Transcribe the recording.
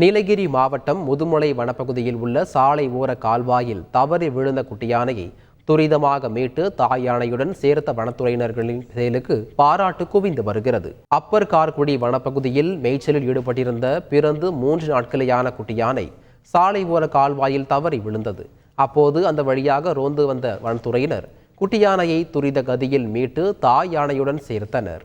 நீலகிரி மாவட்டம் முதுமலை வனப்பகுதியில் உள்ள சாலை ஓர கால்வாயில் தவறி விழுந்த குட்டியானையை துரிதமாக மீட்டு தாய் யானையுடன் சேர்த்த வனத்துறையினர்களின் செயலுக்கு பாராட்டு குவிந்து வருகிறது. அப்பர் கார்குடி வனப்பகுதியில் மேய்ச்சலில் ஈடுபட்டிருந்த பிறந்து மூன்று நாட்களேயான குட்டியானை சாலை ஓர கால்வாயில் தவறி விழுந்தது. அப்போது அந்த வழியாக ரோந்து வந்த வனத்துறையினர் குட்டியானையை துரித கதியில் மீட்டு தாய் யானையுடன் சேர்த்தனர்.